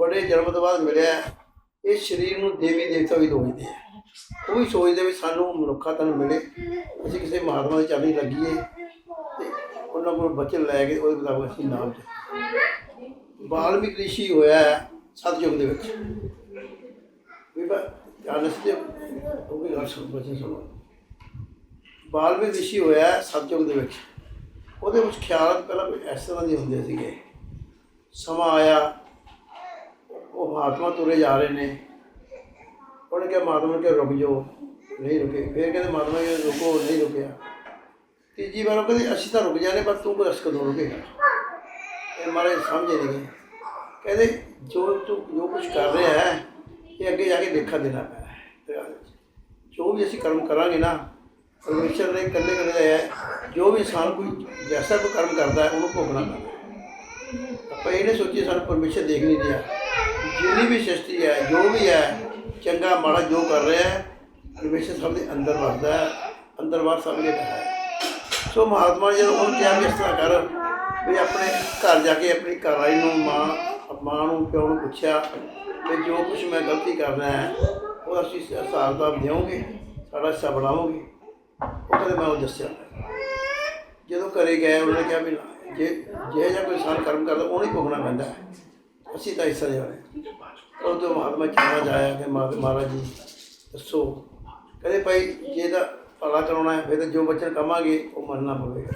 ਬੜੇ ਜਨਮ ਤੋਂ ਬਾਅਦ ਮਿਲਿਆ ਇਹ ਸਰੀਰ ਨੂੰ ਦੇਵੀ ਦੇਵਤਾ ਵੀ ਦੋਜਦੇ ਆ। ਉਹ ਵੀ ਸੋਚਦੇ ਵੀ ਸਾਨੂੰ ਮਨੁੱਖਾ ਤਨ ਮਿਲੇ, ਅਸੀਂ ਕਿਸੇ ਮਹਾਤਮਾ ਦੇ ਚਰਨੀ ਲੱਗੀਏ ਤੇ ਉਹਨਾਂ ਕੋਲ ਬਚਨ ਲੈ ਕੇ ਉਹਦੇ ਮੁਤਾਬਕ ਅਸੀਂ ਨਾਮ ਜਪੀਏ। ਬਾਲਮੀਕ ਰਿਸ਼ੀ ਹੋਇਆ ਹੈ ਦੇ ਵਿੱਚ। ਵੀ ਬਾ ਜਾਨਸ ਤੇ ਉਹ ਵੀ ਗੱਲ ਸੁਣ, ਬਚਨ ਸੁਣੋ। ਬਾਲਮੀਕ ਰਿਸ਼ੀ ਹੋਇਆ ਹੈ ਦੇ ਵਿੱਚ। ਉਹਦੇ ਵਿੱਚ ਖਿਆਲ ਪਹਿਲਾਂ ਇਸ ਤਰ੍ਹਾਂ ਦੇ ਹੁੰਦੇ ਸੀਗੇ। ਸਮਾਂ ਆਇਆ ਉਹ ਮਹਾਤਮਾ ਤੁਰੇ ਜਾ ਰਹੇ ਨੇ। ਉਹਨੇ ਕਿਹਾ ਮਹਾਤਮਾ ਨੇ ਕਿਹਾ, ਰੁਕ ਜਾਓ, ਨਹੀਂ ਰੁਕੇ। ਫਿਰ ਕਹਿੰਦੇ ਮਹਾਤਮਾ ਜੀ ਰੁਕੋ, ਨਹੀਂ ਰੁਕਿਆ। ਤੀਜੀ ਵਾਰ ਉਹ ਕਹਿੰਦੇ, ਅਸੀਂ ਤਾਂ ਰੁਕ ਜਾਣੇ, ਪਰ ਤੂੰ ਕੋਈ ਅਸਕ ਦੋ ਰੁਕੇਗਾ ਇਹ ਮਾਰੇ ਸਮਝੇ ਨਹੀਂ ਗਏ ਕਹਿੰਦੇ, ਜੋ ਤੂੰ, ਜੋ ਕੁਝ ਕਰ ਰਿਹਾ ਹੈ, ਇਹ ਅੱਗੇ ਜਾ ਕੇ ਦੇਖਾ ਦੇਣਾ ਪੈਣਾ ਹੈ। ਜੋ ਵੀ ਅਸੀਂ ਕਰਮ ਕਰਾਂਗੇ ਨਾ, ਪਰਮੇਸ਼ਰ ਨੇ ਇਕੱਲੇ ਇਕੱਲੇ ਹੈ, ਜੋ ਵੀ ਇਨਸਾਨ ਕੋਈ ਜੈਸਾ ਕੋਈ ਕਰਮ ਕਰਦਾ ਹੈ, ਉਹਨੂੰ ਭੋਗਣਾ ਪੈਂਦਾ ਆਪਾਂ ਇਹਨੇ ਨਹੀਂ ਸੋਚੀਏ, ਸਾਨੂੰ ਪਰਮੇਸ਼ਰ ਦੇਖ ਨਹੀਂ ਰਿਹਾ। ਜਿੰਨੀ ਵੀ ਸ੍ਰਿਸ਼ਟੀ ਹੈ, ਜੋ ਵੀ ਹੈ, ਚੰਗਾ ਮਾੜਾ ਜੋ ਕਰ ਰਿਹਾ ਹੈ, ਪਰਮੇਸ਼ਰ ਸਭ ਦੇ ਅੰਦਰ ਵਸਦਾ ਹੈ, ਅੰਦਰ ਬਾਹਰ ਸਭ ਦੇ ਹੈ। ਸੋ ਮਹਾਤਮਾ ਨੇ ਜਦੋਂ ਉਹਨੂੰ ਕਿਹਾ ਵੀ ਇਸ ਤਰ੍ਹਾਂ ਕਰ, ਵੀ ਆਪਣੇ ਘਰ ਜਾ ਕੇ ਆਪਣੀ ਘਰ ਨੂੰ, ਮਾਂ ਮਾਂ ਨੂੰ, ਪਿਓ ਨੂੰ ਪੁੱਛਿਆ ਕਿ ਜੋ ਕੁਝ ਮੈਂ ਗਲਤੀ ਕਰ ਰਿਹਾ ਹੈ, ਉਹ ਅਸੀਂ ਹਿਸਾਬ ਦਾ ਦਿਓਗੇ, ਸਾਡਾ ਹਿੱਸਾ ਬਣਾਓਗੇ। ਉਹ ਕਹਿੰਦੇ ਮੈਂ ਉਹ ਦੱਸਿਆ। ਜਦੋਂ ਘਰੇ ਗਏ, ਉਹਨੇ ਕਿਹਾ ਵੀ ਜੇ ਜੇ ਜਾਂ ਕੋਈ ਇਨਸਾਨ ਕਰਮ ਕਰਦਾ, ਉਹਨੂੰ ਹੀ ਭੁਗਣਾ ਪੈਂਦਾ ਹੈ। ਅਸੀਂ ਤਾਂ ਹਿੱਸਾ ਦੇਵਾਂਗੇ ਉਹ ਤੋਂ ਮਹਾਤਮਾ ਚਾਹ ਜਾਇਆ ਕਿ ਮਹਾ- ਮਹਾਰਾਜ ਜੀ, ਦੱਸੋ। ਕਹਿੰਦੇ ਭਾਈ, ਜੇ ਤਾਂ ਭਲਾ ਕਰਾਉਣਾ ਹੈ, ਫਿਰ ਤਾਂ ਜੋ ਬਚਨ ਕਮਾਂਗੇ, ਉਹ ਮੰਨਣਾ ਪਵੇਗਾ।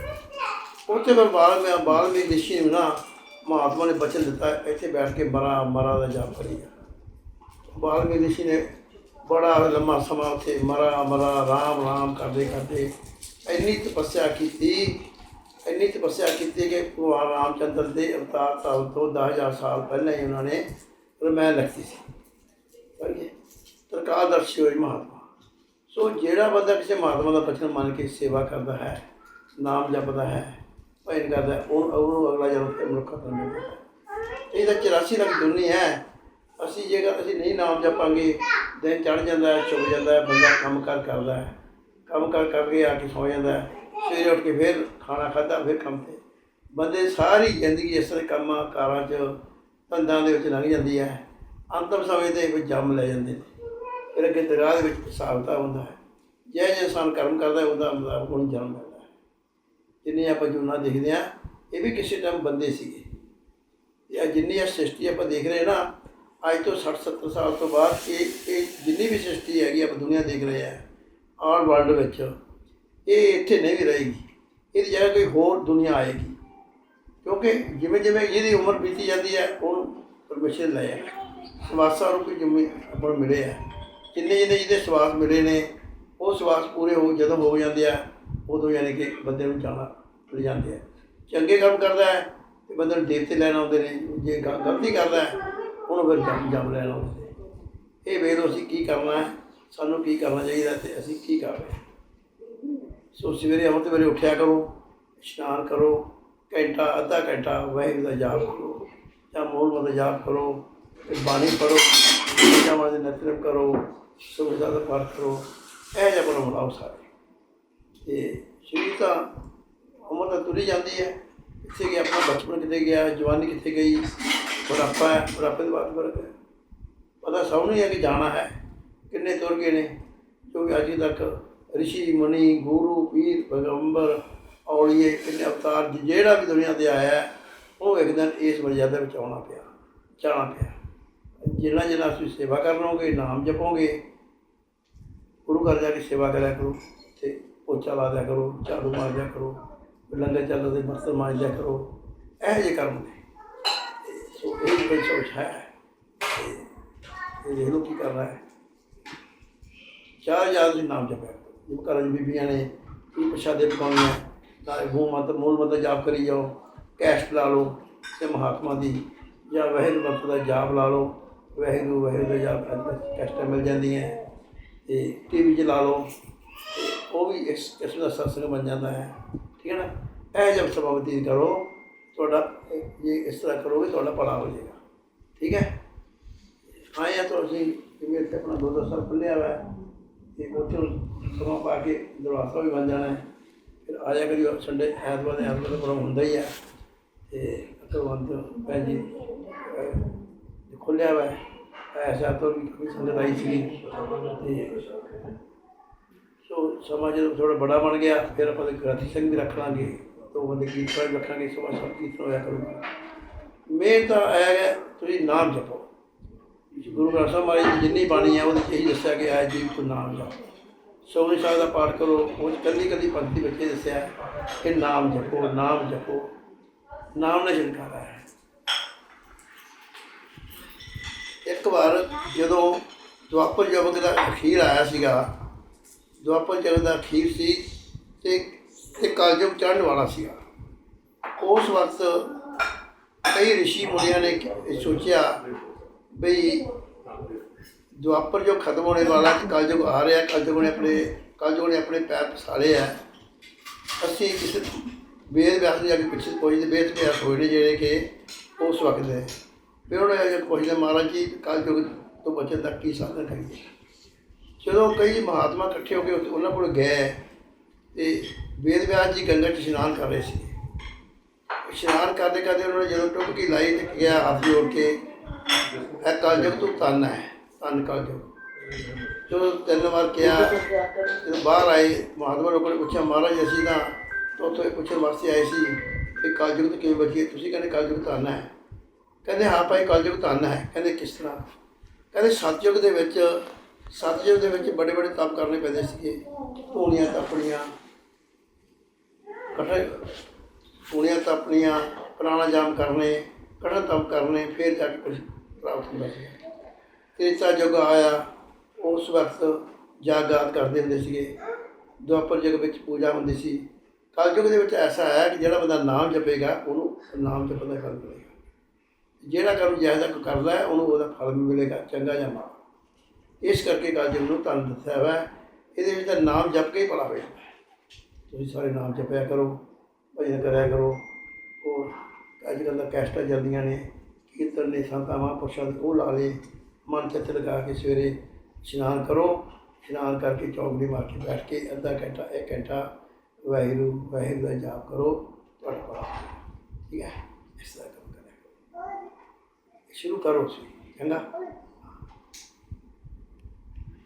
ਉੱਥੇ ਫਿਰ ਬਾਲ ਮੈਂ, ਬਾਲ ਵੀ ਰਿਸ਼ੀ ਨੂੰ ਨਾ, ਮਹਾਤਮਾ ਨੇ ਬਚਨ ਦਿੱਤਾ, ਇੱਥੇ ਬੈਠ ਕੇ ਮਰਾ ਮਰਾ ਦਾ ਜਾਪ ਕਰੀਗਾ ਬਾਲ ਵੀ ਰਿਸ਼ੀ ਨੇ ਬੜਾ ਲੰਮਾ ਸਮਾਂ ਉੱਥੇ ਮਰਾ ਮਰਾ ਰਾਮ ਰਾਮ ਕਰਦੇ ਕਰਦੇ ਇੰਨੀ ਤਪੱਸਿਆ ਕੀਤੀ। ਇੰਨੀ ਤਪੱਸਿਆ ਕੀਤੀ ਕਿ ਭਗਵਾਨ ਰਾਮਚੰਦਰ ਦੇ ਅਵਤਾਰ ਸਾਲ ਤੋਂ 10000 ਸਾਲ ਪਹਿਲਾਂ ਹੀ ਉਹਨਾਂ ਨੇ ਰਮਾਇਣ ਲਿਖੀ ਸੀ। ਪੜ੍ਹੀਏ ਤਰਕਾਦਰਸ਼ੀ ਹੋਈ ਮਹਾਤਮਾ। ਸੋ ਜਿਹੜਾ ਬੰਦਾ ਕਿਸੇ ਮਹਾਤਮਾ ਦਾ ਬਚਨ ਮੰਨ ਕੇ ਸੇਵਾ ਕਰਦਾ ਹੈ, ਨਾਮ ਜਪਦਾ ਹੈ, ਭਜਨ ਕਰਦਾ ਉਹ ਉਹਨੂੰ ਅਗਲਾ ਜਨਮ ਤੇ ਮਨੁੱਖਾ ਬਣ ਮਿਲਦਾ ਹੈ। ਇਹ ਤਾਂ 84 ਲੱਖ ਦੁਨੀਆ ਹੈ। ਅਸੀਂ ਜੇਕਰ ਅਸੀਂ ਨਹੀਂ ਨਾਮ ਜਪਾਂਗੇ, ਦਿਨ ਚੜ ਜਾਂਦਾ ਹੈ, ਚੁੱਕ ਜਾਂਦਾ ਹੈ, ਬੰਦਾ ਕੰਮ ਕਰ ਕਰਦਾ ਹੈ। ਕੰਮ ਕਰ ਕਰਕੇ ਆ ਕੇ ਸੌ ਜਾਂਦਾ ਹੈ। ਸਵੇਰੇ ਉੱਠ ਕੇ ਫਿਰ ਖਾਣਾ ਖਾਧਾ ਫਿਰ ਕੰਮ ਤੇ। ਬੰਦੇ ਸਾਰੀ ਜ਼ਿੰਦਗੀ ਇਸ ਤਰ੍ਹਾਂ ਕੰਮਾਂ ਕਾਰਾਂ 'ਚ ਧੰਦਾਂ ਦੇ ਵਿੱਚ ਲੰਘ ਜਾਂਦੀ ਹੈ। ਅੰਤਮ ਸਮੇਂ ਤੇ ਕੋਈ ਜੰਮ ਲੈ ਜਾਂਦੇ ਨੇ। ਫਿਰ ਅੱਗੇ ਦਰਗਾਹ ਦੇ ਵਿੱਚ ਹਿਸਾਬ ਹੁੰਦਾ ਹੈ। ਜੇ ਜੇ ਇਨਸਾਨ ਕਰਮ ਕਰਦਾ ਹੈ, ਉਹਦਾ ਮਤਲਬ ਉਹਨੂੰ ਜਨਮ ਮਿਲਦਾ ਹੈ। ਜਿੰਨੇ ਆਪਾਂ ਜੁਨਾ ਦੇਖਦੇ ਆ ਇਹ ਵੀ ਕਿਸੇ ਟਾਈਮ ਬੰਦੇ ਸੀਗੇ। ਤੇ ਜਿੰਨੀ ਆ ਸ੍ਰਿਸ਼ਟੀ ਆਪਾਂ ਦੇਖ ਰਹੇ ਨਾ ਅੱਜ ਤੋਂ 60 70 ਸਾਲ ਤੋਂ ਬਾਅਦ ਇਹ ਇਹ ਜਿੰਨੀ ਵੀ ਸ੍ਰਿਸ਼ਟੀ ਹੈਗੀ ਆਪਾਂ ਦੁਨੀਆ ਦੇਖ ਰਹੇ ਆ ਆਲ ਵਰਲਡ ਵਿੱਚ ਇਹ ਇੱਥੇ ਨਹੀਂ ਵੀ ਰਹੇਗੀ। ਇਹਦੀ ਜਗ੍ਹਾ ਕੋਈ ਹੋਰ ਦੁਨੀਆ ਆਏਗੀ। ਕਿਉਂਕਿ ਜਿਵੇਂ ਜਿਵੇਂ ਇਹਦੀ ਉਮਰ ਬੀਤੀ ਜਾਂਦੀ ਹੈ, ਉਹਨੂੰ ਪਰਮੇਸ਼ਰ ਲੈ ਆ ਸਵਾਸਾਂ ਨੂੰ ਕੋਈ ਜਿੰਮੇ ਆਪਾਂ ਨੂੰ ਮਿਲੇ ਆ। ਜਿੰਨੇ ਜਿੰਨੇ ਜਿਹਦੇ ਸਵਾਸ ਮਿਲੇ ਨੇ, ਉਹ ਸਵਾਸ ਪੂਰੇ ਹੋ, ਜਦੋਂ ਹੋ ਜਾਂਦੇ ਆ, ਉਦੋਂ ਯਾਨੀ ਕਿ ਬੰਦੇ ਨੂੰ ਜਾਣਾ ਲੈ ਜਾਂਦੇ ਆ। ਚੰਗੇ ਕੰਮ ਕਰਦਾ ਹੈ, ਤੇ ਬੰਦੇ ਨੂੰ ਦੇਵਤੇ ਲੈਣ ਆਉਂਦੇ ਨੇ। ਜੇ ਗ- ਗਲਤੀ ਕਰਦਾ ਹੈ, ਉਹਨੂੰ ਫਿਰ ਜੰਮ ਜੰਮ ਲੈਣ ਆਉਂਦੇ ਨੇ। ਇਹ ਵੇਖ ਲਓ ਅਸੀਂ ਕੀ ਕਰਨਾ ਹੈ, ਸਾਨੂੰ ਕੀ ਕਰਨਾ ਚਾਹੀਦਾ ਤੇ ਅਸੀਂ ਕੀ ਕਰ ਰਹੇ ਹਾਂ। ਸੋ ਸਵੇਰੇ ਅੰਮ੍ਰਿਤ ਵੇਲੇ ਉੱਠਿਆ ਕਰੋ, ਇਸ਼ਨਾਨ ਕਰੋ, ਘੰਟਾ, ਅੱਧਾ ਘੰਟਾ ਵਾਹਿਗੁਰੂ ਦਾ ਜਾਪ ਕਰੋ, ਜਾਂ ਮੂਲ ਮੰਤਰ ਜਾਪ ਕਰੋ ਬਾਣੀ ਪੜੋ ਜਾਂ ਮਾਦੇ ਨਤਰਮ ਕਰੋ ਸੁਬਹ ਦਾ ਪਾਠ ਕਰੋ, ਇਹ ਜਿਹਾ ਬਣਾ ਬਣਾਓ ਸਾਰੇ। ਤੇ ਸ਼ਰੀਰ ਤਾਂ ਉਮਰ ਤਾਂ ਤੁਰੀ ਜਾਂਦੀ ਹੈ। ਕਿੱਥੇ ਗਿਆ ਆਪਣਾ ਬਚਪਨ ਕਿੱਥੇ ਗਿਆ, ਜਵਾਨੀ ਕਿੱਥੇ ਗਈ, ਬੁਢਾਪਾ ਹੈ, ਬੁਢਾਪੇ ਦੀ ਬਾਤ ਫ਼ਰਕ ਹੈ। ਪਤਾ ਸਭ ਨੂੰ ਹੀ ਹੈ ਕਿ ਜਾਣਾ ਹੈ, ਕਿੰਨੇ ਤੁਰ ਗਏ ਨੇ ਕਿਉਂਕਿ ਅੱਜ ਤੱਕ ਰਿਸ਼ੀ, ਮੁਨੀ, ਗੁਰੂ, ਪੀਰ, ਪੈਗੰਬਰ, ਔਲੀਏ, ਕਿੰਨੇ ਅਵਤਾਰ ਜਿਹੜਾ ਵੀ ਦੁਨੀਆ ਤੇ ਆਇਆ ਉਹ ਇੱਕ ਦਿਨ ਇਸ ਮਰਜ਼ਾਦਾ ਵਿੱਚ ਆਉਣਾ ਪਿਆ, ਜਾਣਾ ਪਿਆ। ਜਿੰਨਾ ਜਿੰਨਾ ਤੁਸੀਂ ਸੇਵਾ ਕਰ ਲਓਗੇ ਨਾਮ ਜਪੋਗੇ, ਗੁਰੂ ਘਰ ਜਾ ਕੇ ਸੇਵਾ ਕਰਿਆ ਕਰੋ, ਤੇ ਪੋਚਾ ਲਾ ਦਿਆ ਕਰੋ, ਝਾੜੂ ਮਾਰ ਦਿਆ ਕਰੋ, ਲੰਗਰ ਚੱਲਦੇ ਬਰਤਨ ਮਾਰ ਦਿਆ ਕਰੋ, ਇਹ ਜੇ ਕਰਮ ਨੇ। ਸੋ ਇਹ ਕੋਈ ਸੋਚ ਹੈ। ਇਹ ਦੇਖ ਕੀ ਕਰ ਰਹਾ। ਹੈ ਚਾਰ ਯਾਦ ਜੀ ਨਾਮ ਜਪਿਆ ਘਰਾਂ 'ਚ ਬੀਬੀਆਂ ਨੇ, ਕੀ ਪ੍ਰਸ਼ਾਦੇ ਪਕਾਉਣੀਆਂ ਨਾਲੇ ਮੂੰਹ ਮੰਤਰ ਮੂਲ ਮਾਤਾ ਜਾਪ ਕਰੀ ਜਾਓ, ਕੈਸਟ ਲਾ ਲਓ ਤੇ ਮਹਾਤਮਾ ਦੀ ਜਾਂ ਵਾਹਿਗੁਰੂ ਮੰਤਰ ਦਾ ਜਾਪ ਲਾ ਲਓ, ਵਾਹਿਗੁਰੂ ਵਾਹਿਗੁਰੂ ਦਾ ਜਾਪ ਕੈਸਟਾਂ ਮਿਲ ਜਾਂਦੀਆਂ ਤੇ ਟੀਵੀ 'ਚ ਲਾ ਲਓ ਤੇ ਉਹ ਵੀ ਇਸ ਕਿਸਮ ਦਾ ਸਤਸੰਗ ਬਣ ਜਾਂਦਾ ਹੈ, ਠੀਕ ਹੈ ਨਾ? ਇਹ ਜਬ ਸਮਾਂ ਕਰੋ, ਤੁਹਾਡਾ ਜੇ ਇਸ ਤਰ੍ਹਾਂ ਕਰੋਗੇ ਤੁਹਾਡਾ ਭਲਾ ਹੋ ਜਾਏਗਾ, ਠੀਕ ਹੈ? ਆਏ ਤਾਂ ਅਸੀਂ ਜਿਵੇਂ ਇੱਥੇ ਆਪਣਾ ਦੋ ਦੋ ਸਾਲ ਖੁੱਲਿਆ ਹੋਇਆ ਤੇ ਉੱਥੇ ਸਮਾਂ ਪਾ ਕੇ ਦਰਵਾਜ਼ਾ ਵੀ ਬਣ ਜਾਣਾ ਹੈ। ਫਿਰ ਆਇਆ ਕਰੀ ਸੰਡੇ ਐਤਵਾਰ ਐਤਵਾਰ ਦਾ ਪ੍ਰੋਗਰਾਮ ਹੁੰਦਾ ਹੀ ਹੈ ਤੇ ਅਕਰਵੰਤ ਭੈਣ ਜੀ ਅਹ, ਖੁੱਲ੍ਹ ਖੁੱਲਿਆ ਵਾ ਐਸਾ ਤੋਂ ਵੀ ਕਾਫੀ ਸੰਗਤ ਆਈ ਸੀ ਤੇ ਸੋ ਸਮਾਂ ਜਦੋਂ ਥੋੜਾ ਬੜਾ ਬਣ ਗਿਆ ਫਿਰ ਆਪਾਂ ਗ੍ਰੰਥੀ ਸਿੰਘ ਵੀ ਰੱਖ ਲਾਂਗੇ ਦੋ ਬੰਦੇ ਕੀਰਤਨ ਵੀ ਰੱਖਾਂਗੇ ਸਮਾਂ ਸਭ ਕੀਰਤਨ ਹੋਇਆ ਕਰੂਗਾ। ਮੇਨ ਤਾਂ ਇਹ ਹੈ ਤੁਸੀਂ ਨਾਮ ਜਪੋ। ਗੁਰੂ ਗ੍ਰੰਥ ਸਾਹਿਬ ਮਹਾਰਾਜ ਦੀ ਜਿੰਨੀ ਬਾਣੀ ਹੈ ਉਹਦੇ ਵਿੱਚ ਇਹੀ ਦੱਸਿਆ ਗਿਆ ਹੈ ਜੀ ਕੋ ਨਾਮ ਜਪੋ। ਸੋਹਣੀ ਸਾਹਿਬ ਦਾ ਪਾਠ ਕਰੋ, ਉਹ 'ਚ ਕੱਲੀ ਕੱਲੀ ਪੰਕਤੀ ਵਿੱਚ ਇਹ ਦੱਸਿਆ ਕਿ ਨਾਮ ਜਪੋ ਨਾਮ ਜਪੋ, ਨਾਮ ਨੇ ਛਿੜਕਾਰਾ ਹੈ। ਇੱਕ ਵਾਰ ਜਦੋਂ ਦੁਆਪਰ ਯੁੱਗ ਦਾ ਅਖੀਰ ਆਇਆ ਸੀਗਾ ਦੁਆਪਰ ਯੁੱਗ ਦਾ ਅਖੀਰ ਸੀ ਤੇ ਤੇ ਕਲਯੁਗ ਚੜ੍ਹਨ ਵਾਲਾ ਸੀਗਾ। ਉਸ ਵਕਤ ਕਈ ਰਿਸ਼ੀ ਮੁਨੀਆਂ ਨੇ ਸੋਚਿਆ ਬਈ ਦੁਆਪਰ ਜੋ ਖਤਮ ਹੋਣੇ ਵਾਲਾ ਤੇ ਕਲਯੁਗ ਆ ਰਿਹਾ ਕਲਯੁਗ ਨੇ ਆਪਣੇ ਕਲਯੁਗ ਨੇ ਆਪਣੇ ਪੈਰ ਪਸਾਰੇ ਆ, ਅਸੀਂ ਕਿਸੇ ਵੇਦ ਵਿਆਸ ਦੇ ਜਾ ਕੇ ਪਿੱਛੇ ਪੁੱਛਦੇ ਵੇਦ ਵਿਆਸ ਹੋਏ ਨੇ ਜਿਹੜੇ ਕਿ ਉਸ ਵਕਤ ਦੇ। ਫਿਰ ਉਹਨੇ ਇਹ ਪੁੱਛਦੇ, ਮਹਾਰਾਜ ਜੀ ਕਲਯੁਗ ਤੋਂ ਬਚਣ ਦਾ ਕੀ ਸਾਧਨ ਕਰੀਏ ਜਦੋਂ ਕਈ ਮਹਾਤਮਾ ਇਕੱਠੇ ਹੋ ਕੇ ਉਹਨਾਂ ਕੋਲ ਗਏ, ਤੇ ਵੇਦ ਵਿਆਸ ਜੀ ਗੰਗਾ 'ਚ ਇਸ਼ਨਾਨ ਕਰ ਰਹੇ ਸੀ। ਇਸ਼ਨਾਨ ਕਰਦੇ ਕਰਦੇ ਉਹਨਾਂ ਨੇ ਜਦੋਂ ਟੁੱਪਕੀ ਲਾਈ ਤੇ ਗਿਆ ਹੱਥ ਜੋੜ ਕੇ ਇਹ ਕਲਯੁਗ ਤੂੰ ਤਨ ਹੈ, ਤਨ ਕਲਯੁਗ। ਜਦੋਂ ਤਿੰਨ ਵਾਰ ਕਿਹਾ, ਜਦੋਂ ਬਾਹਰ ਆਏ, ਮਹਾਤਮਾ ਲੋਕਾਂ ਨੇ ਪੁੱਛਿਆ, ਮਹਾਰਾਜ, ਅਸੀਂ ਤਾਂ ਉੱਥੋਂ ਇਹ ਪੁੱਛਣ ਵਾਸਤੇ ਆਏ ਸੀ ਕਿ ਕਲਯੁਗ ਤੋਂ ਕਿਵੇਂ ਬਚੀਏ? ਤੁਸੀਂ ਕਹਿੰਦੇ ਕਲਯੁਗ ਧੰਨ ਹੈ। ਕਹਿੰਦੇ, ਹਾਂ ਭਾਈ, ਕਲਯੁਗ ਧੰਨ ਹੈ। ਕਹਿੰਦੇ, ਕਿਸ ਤਰ੍ਹਾਂ? ਕਹਿੰਦੇ, ਸਤਯੁਗ ਦੇ ਵਿੱਚ, ਸਤਯੁਗ ਦੇ ਵਿੱਚ ਬੜੇ ਬੜੇ ਤਪ ਕਰਨੇ ਪੈਂਦੇ ਸੀਗੇ। ਧੂਣੀਆਂ ਤਪਣੀਆਂ, ਕਠੇ, ਧੂਣੀਆਂ ਤਪਣੀਆਂ, ਪ੍ਰਾਣਾਯਾਮ ਕਰਨੇ, ਕਠਨ ਤਪ ਕਰਨੇ, ਫਿਰ ਜਾ ਕੇ ਕੁਝ ਪ੍ਰਾਪਤ ਹੁੰਦਾ ਸੀ। ਤ੍ਰੇਤਾ ਯੁੱਗ ਆਇਆ, ਉਸ ਵਕਤ ਜਾਗਾਤ ਕਰਦੇ ਹੁੰਦੇ ਸੀਗੇ। ਦੁਆਪਰ ਯੁੱਗ ਵਿੱਚ ਪੂਜਾ ਹੁੰਦੀ ਸੀ। ਕਲਯੁਗ ਦੇ ਵਿੱਚ ਐਸਾ ਹੈ ਕਿ ਜਿਹੜਾ ਬੰਦਾ ਨਾਮ ਜਪੇਗਾ, ਉਹਨੂੰ ਨਾਮ ਜਪਣ ਦਾ ਫਲ ਮਿਲੇਗਾ। ਜਿਹੜਾ ਕਰਮ ਜਿਹਦਾ ਕੋਈ ਕਰਦਾ ਹੈ, ਉਹਨੂੰ ਉਹਦਾ ਫਲ ਵੀ ਮਿਲੇਗਾ, ਚੰਗਾ ਜਾਂ ਮਾੜਾ। ਇਸ ਕਰਕੇ ਕਲਯੁਗ ਨੂੰ ਤੁਹਾਨੂੰ ਦੱਸਿਆ ਹੋਇਆ ਇਹਦੇ ਵਿੱਚ ਤਾਂ ਨਾਮ ਜਪ ਕੇ ਹੀ ਭਲਾ ਹੋ ਜਾਂਦਾ ਤੁਸੀਂ ਸਾਰੇ ਨਾਮ ਜਪਿਆ ਕਰੋ, ਭਜਨ ਕਰਿਆ ਕਰੋ। ਉਹ ਅੱਜ ਕੱਲ੍ਹ ਤਾਂ ਕੈਸਟਾਂ ਜਲਦੀਆਂ ਨੇ। ਕੀਰਤਨ ਨੇ ਸੰਤਾਂ ਮਹਾਂਪੁਰਸ਼ਾਂ ਦੇ ਉਹ ਲਾ ਲਏ ਮਨ ਚਿੱਤ ਲਗਾ ਕੇ ਸਵੇਰੇ ਇਸ਼ਨਾਨ ਕਰੋ। ਇਸ਼ਨਾਨ ਕਰਕੇ ਚੌਕੜੀ ਮਾਰ ਕੇ ਬੈਠ ਕੇ ਅੱਧਾ ਘੰਟਾ, ਇੱਕ ਘੰਟਾ ਵਾਹਿਗੁਰੂ ਵਾਹਿਗੁਰੂ ਦਾ ਜਾਪ ਕਰੋ। ਤੁਹਾਡਾ ਭਲਾ ਠੀਕ ਹੈ? ਇਸ ਤਰ੍ਹਾਂ ਕੰਮ ਕਰਿਆ ਸ਼ੁਰੂ ਕਰੋ ਤੁਸੀਂ, ਚੰਗਾ?